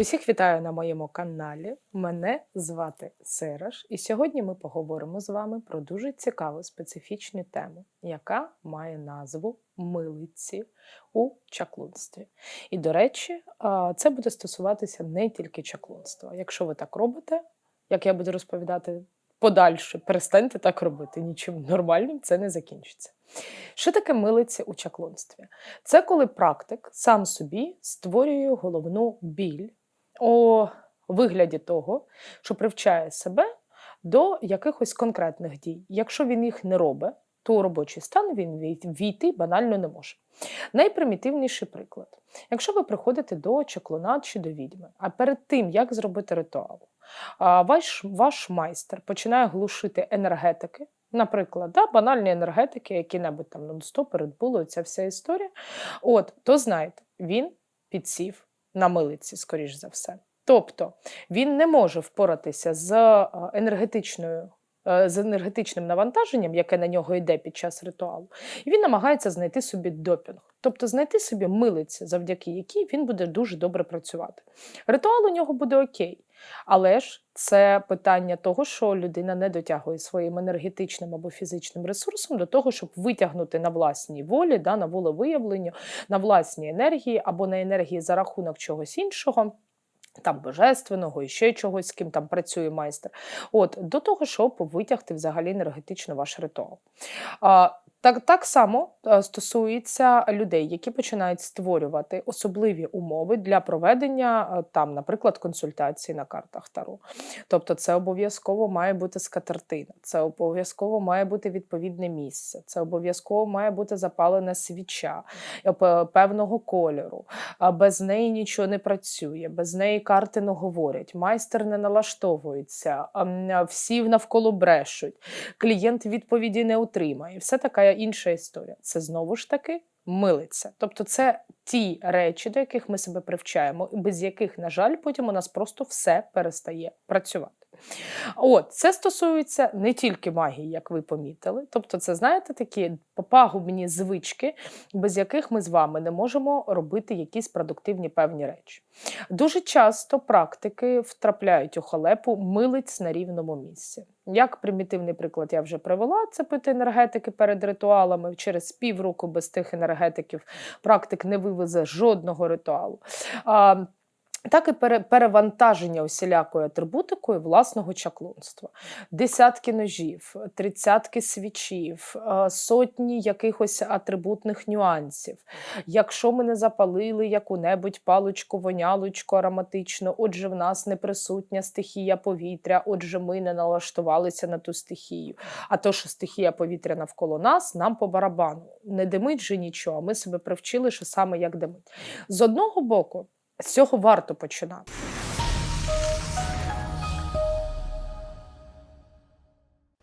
Усіх вітаю на моєму каналі. Мене звати Сераш, і сьогодні ми поговоримо з вами про дуже цікаву специфічну тему, яка має назву милиці у чаклунстві. І, до речі, це буде стосуватися не тільки чаклунства. Якщо ви так робите, як я буду розповідати подальше, перестаньте так робити. Нічим нормальним це не закінчиться. Що таке милиці у чаклунстві? Це коли практик сам собі створює головну біль у вигляді того, що привчає себе до якихось конкретних дій. Якщо він їх не робить, то у робочий стан він війти банально не може. Найпримітивніший приклад. Якщо ви приходите до чаклуна чи до відьми, а перед тим, як зробити ритуал, ваш, ваш майстер починає глушити енергетики, наприклад, да, банальні енергетики, які-небудь там нон-стоп, перед було, ця вся історія, от, то знаєте, він підсів на милиці, скоріш за все. Тобто він не може впоратися з е, енергетичною. е, З енергетичним навантаженням, яке на нього йде під час ритуалу, і він намагається знайти собі допінг, тобто знайти собі милиці, завдяки якій він буде дуже добре працювати. Ритуал у нього буде окей, але ж це питання того, що людина не дотягує своїм енергетичним або фізичним ресурсом до того, щоб витягнути на власній волі, да, на волевиявленню, на власній енергії або на енергії за рахунок чогось іншого. Там божественного і ще чогось, з ким там працює майстер. От до того, щоб витягти взагалі енергетично ваш ритуал. А, так, так само е, стосується людей, які починають створювати особливі умови для проведення е, там, наприклад, консультацій на картах Таро. Тобто, це обов'язково має бути скатертина, це обов'язково має бути відповідне місце, це обов'язково має бути запалена свіча е, певного кольору. Без неї нічого не працює, без неї карти не говорять, майстер не налаштовується, всі навколо брешуть, клієнт відповіді не отримає. Все така інша історія. Це знову ж таки милиться. Тобто, це ті речі, до яких ми себе привчаємо, і без яких, на жаль, потім у нас просто все перестає працювати. От, це стосується не тільки магії, як ви помітили. Тобто, це, знаєте, такі пагубні звички, без яких ми з вами не можемо робити якісь продуктивні певні речі. Дуже часто практики втрапляють у халепу милиць на рівному місці. Як примітивний приклад я вже привела, це пити енергетики перед ритуалами. Через півроку без тих енергетиків практик не вивезе жодного ритуалу. Так і перевантаження усілякою атрибутикою власного чаклунства. Десятки ножів, тридцятки свічів, е, сотні якихось атрибутних нюансів. Якщо ми не запалили яку-небудь паличку, вонялочку ароматичну, отже, в нас не присутня стихія повітря, отже, ми не налаштувалися на ту стихію. А то, що стихія повітря навколо нас, нам по барабану. Не димить же нічого, ми себе привчили, що саме як димить. З одного боку, з цього варто починати.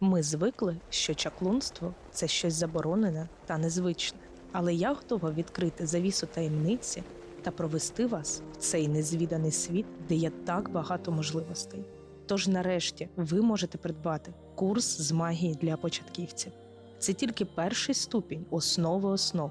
Ми звикли, що чаклунство це щось заборонене та незвичне. Але я готова відкрити завісу таємниці та провести вас в цей незвіданий світ, де є так багато можливостей. Тож, нарешті, ви можете придбати курс з магії для початківців. Це тільки перший ступінь основи основ.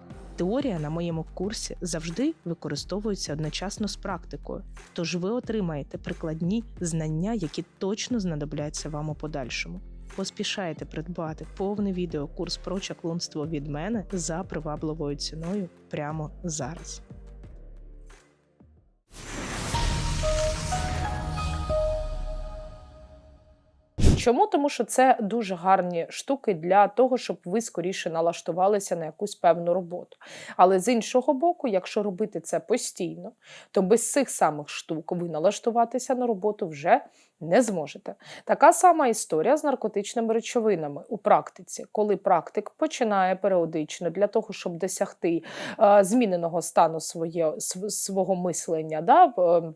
Теорія на моєму курсі завжди використовується одночасно з практикою, тож ви отримаєте прикладні знання, які точно знадобляться вам у подальшому. Поспішайте придбати повний відеокурс про чаклунство від мене за привабливою ціною прямо зараз. Чому? Тому що це дуже гарні штуки для того, щоб ви скоріше налаштувалися на якусь певну роботу. Але з іншого боку, якщо робити це постійно, то без цих самих штук ви налаштуватися на роботу вже не зможете. Така сама історія з наркотичними речовинами у практиці, коли практик починає періодично для того, щоб досягти е, зміненого стану своє, св- свого мислення, да, е,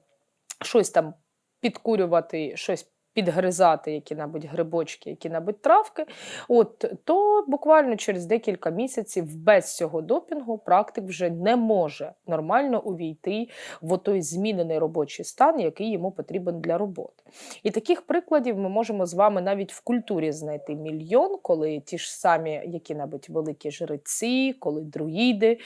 щось там підкурювати, щось підгризати які-небудь грибочки, які-небудь травки, от, то буквально через декілька місяців без цього допінгу практик вже не може нормально увійти в той змінений робочий стан, який йому потрібен для роботи. І таких прикладів ми можемо з вами навіть в культурі знайти мільйон, коли ті ж самі які-небудь великі жреці, коли друїди,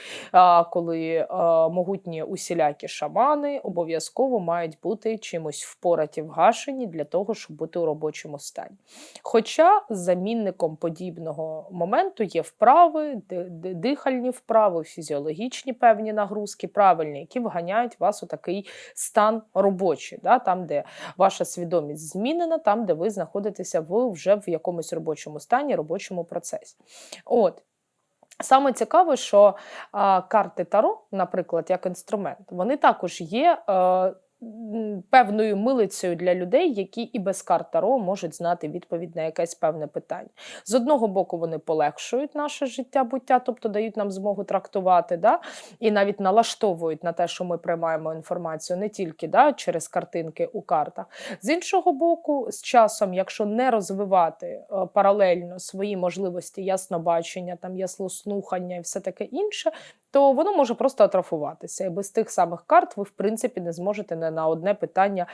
коли могутні усілякі шамани обов'язково мають бути чимось впораті вгашені для того, щоб бути у робочому стані. Хоча замінником подібного моменту є вправи, ди- ди- дихальні вправи, фізіологічні певні нагрузки, правильні, які вганяють вас у такий стан робочий, да, там, де ваша свідомість змінена, там, де ви знаходитеся в, вже в якомусь робочому стані, робочому процесі. От. Саме цікаве, що а, карти Таро, наприклад, як інструмент, вони також є е, м, певною милицею для людей, які і без карт Таро можуть знати відповідь на якесь певне питання. З одного боку, вони полегшують наше життя буття, тобто дають нам змогу трактувати, да? і навіть налаштовують на те, що ми приймаємо інформацію не тільки да, через картинки у картах. З іншого боку, з часом, якщо не розвивати е, паралельно свої можливості яснобачення, там яслослухання і все таке інше, то воно може просто атрофуватися. І без тих самих карт ви, в принципі, не зможете не на одне питання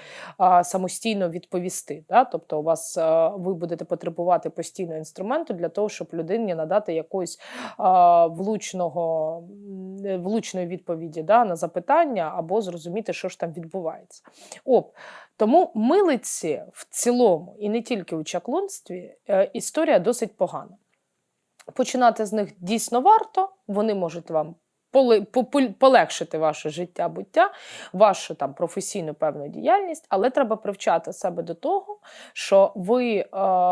самостійно відповісти. Да? Тобто, у вас а, ви будете потребувати постійно інструменту для того, щоб людині надати якоїсь влучного, влучної відповіді да, на запитання або зрозуміти, що ж там відбувається. Оп. Тому милиці в цілому, і не тільки у чаклунстві, е, історія досить погана. Починати з них дійсно варто, вони можуть вам полегшити ваше життя, буття, вашу там професійну певну діяльність, але треба привчати себе до того, що ви е,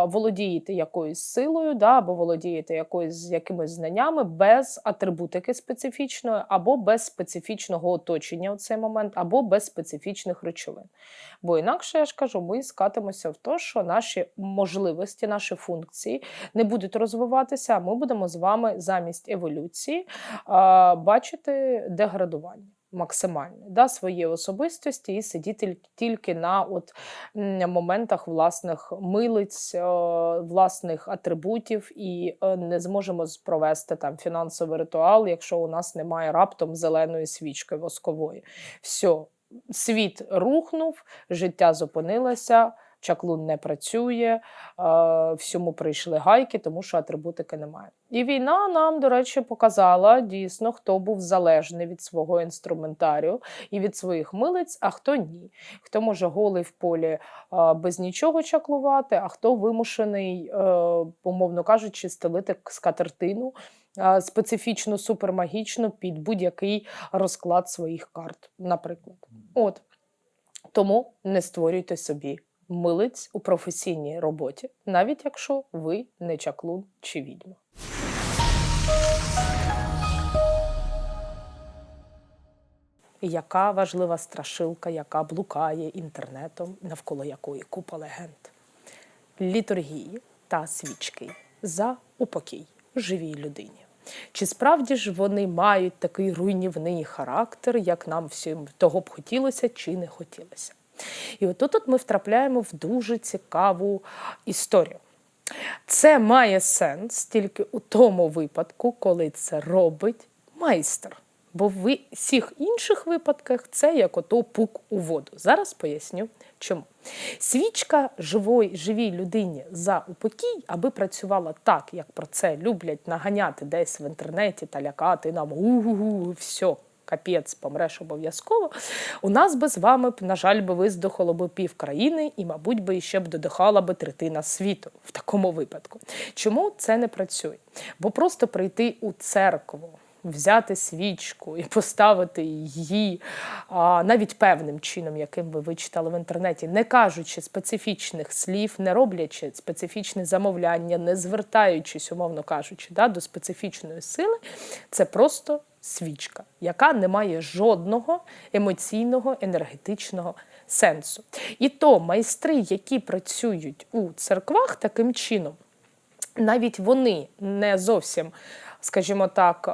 володієте якоюсь силою, да, або володієте якоюсь якимись знаннями без атрибутики специфічної, або без специфічного оточення у цей момент, або без специфічних речовин. Бо інакше я ж кажу, ми скатимося в те, що наші можливості, наші функції не будуть розвиватися, а ми будемо з вами замість еволюції а, бачити деградування. Максимальне да, своєї особистості і сидіти тільки- на от, моментах власних милиць, е, власних атрибутів, і е, не зможемо провести там фінансовий ритуал, якщо у нас немає раптом зеленої свічки воскової. Все, світ рухнув, життя зупинилося, чаклун не працює, всьому прийшли гайки, тому що атрибутики немає. І війна нам, до речі, показала дійсно, хто був залежний від свого інструментарію і від своїх милиць, а хто ні. Хто може голий в полі без нічого чаклувати, а хто вимушений, е, умовно кажучи, стелити скатертину. Специфічну, супермагічну під будь-який розклад своїх карт, наприклад. От тому не створюйте собі милиць у професійній роботі, навіть якщо ви не чаклун чи відьма. Яка важлива страшилка, яка блукає інтернетом, навколо якої купа легенд? Літургії та свічки за упокій живій людині. Чи справді ж вони мають такий руйнівний характер, як нам всім того б хотілося чи не хотілося? І отут от ми втрапляємо в дуже цікаву історію. Це має сенс тільки у тому випадку, коли це робить майстер. Бо в всіх інших випадках це як ото пук у воду. Зараз поясню чому. Свічка живої, живій людині за упокій, аби працювала так, як про це люблять наганяти десь в інтернеті та лякати нам у-гу-гу, все, капець, помреш обов'язково. У нас би з вами на жаль, би виздохало би пів країни, і, мабуть, би ще б додихала би третина світу в такому випадку. Чому це не працює? Бо просто прийти у церкву. Взяти свічку і поставити її а, навіть певним чином, яким ви вичитали в інтернеті, не кажучи специфічних слів, не роблячи специфічне замовляння, не звертаючись, умовно кажучи, да, до специфічної сили, це просто свічка, яка не має жодного емоційного енергетичного сенсу. І то майстри, які працюють у церквах таким чином, навіть вони не зовсім, скажімо так,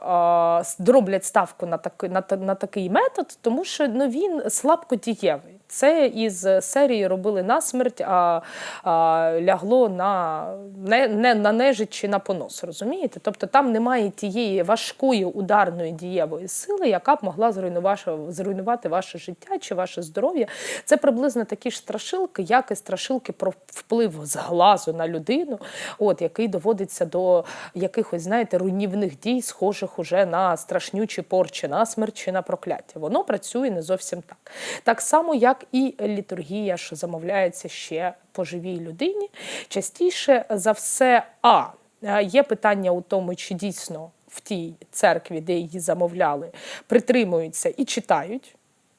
роблять ставку на такий, на, на такий метод, тому що ну, він слабкодієвий. Це із серії робили на смерть, а, а лягло на не, не на нежить чи на понос. Розумієте? Тобто там немає тієї важкої ударної дієвої сили, яка б могла зруйнувати, зруйнувати ваше життя чи ваше здоров'я. Це приблизно такі ж страшилки, як і страшилки про вплив з глазу на людину, от який доводиться до якихось, знаєте, руйнівних дій, схожих уже на страшнючі порчі, на смерть чи на прокляття. Воно працює не зовсім так. Так само, як і літургія, що замовляється ще по живій людині. Частіше за все, а е, є питання у тому, чи дійсно в тій церкві, де її замовляли, притримуються і читають.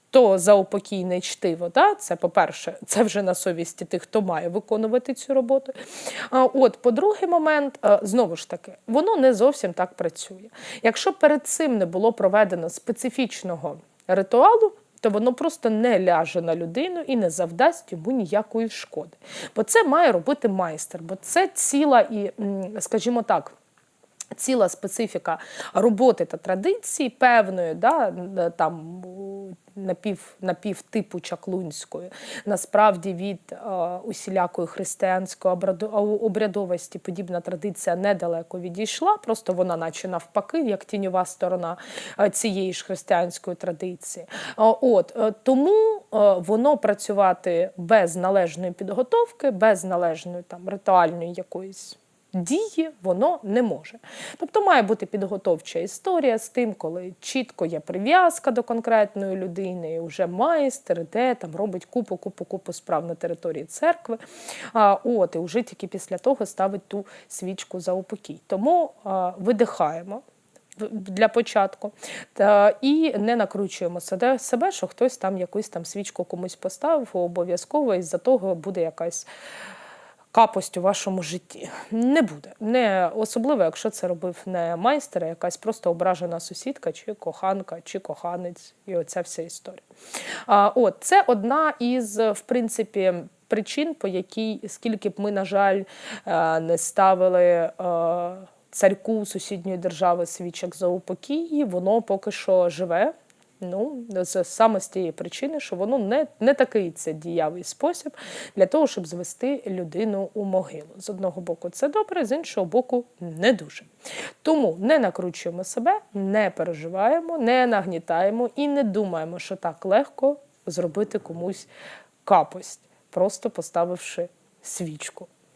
То заупокійне чтиво, да? це по-перше, це вже на совісті тих, хто має виконувати цю роботу. А от, по-другий момент, е, знову ж таки, воно не зовсім так працює. Якщо перед цим не було проведено специфічного ритуалу, то воно просто не ляже на людину і не завдасть йому ніякої шкоди. Бо це має робити майстер, бо це ціла і, скажімо так. Ціла специфіка роботи та традиції певної, да, там у- напів, напівтипу чаклунської, насправді від е, усілякої християнської обрядовості подібна традиція недалеко відійшла, просто вона, наче навпаки, як тіньова сторона е, цієї ж християнської традиції. Е, От е, тому воно працювати без належної підготовки, без належної там ритуальної якоїсь дії воно не може. Тобто має бути підготовча історія з тим, коли чітко є прив'язка до конкретної людини, і вже майстер іде, там робить купу, купу, купу справ на території церкви. А, от, і вже тільки після того ставить ту свічку за упокій. Тому а, видихаємо. Для початку та і не накручуємо себе, що хтось там якусь там свічку комусь поставив, обов'язково із-за того буде якась капость у вашому житті. Не буде. Не особливо, якщо це робив не майстер, а якась просто ображена сусідка, чи коханка, чи коханець, і оця вся історія. А, от це одна із, в принципі. Причин, по якій, скільки б ми, на жаль, е, не ставили е, царьку сусідньої держави свічок за упокій, воно поки що живе. Ну, з, саме з тієї причини, що воно не, не такий це дієвий спосіб для того, щоб звести людину у могилу. З одного боку, це добре, з іншого боку, не дуже. Тому не накручуємо себе, не переживаємо, не нагнітаємо і не думаємо, що так легко зробити комусь капость, просто поставивши свічку.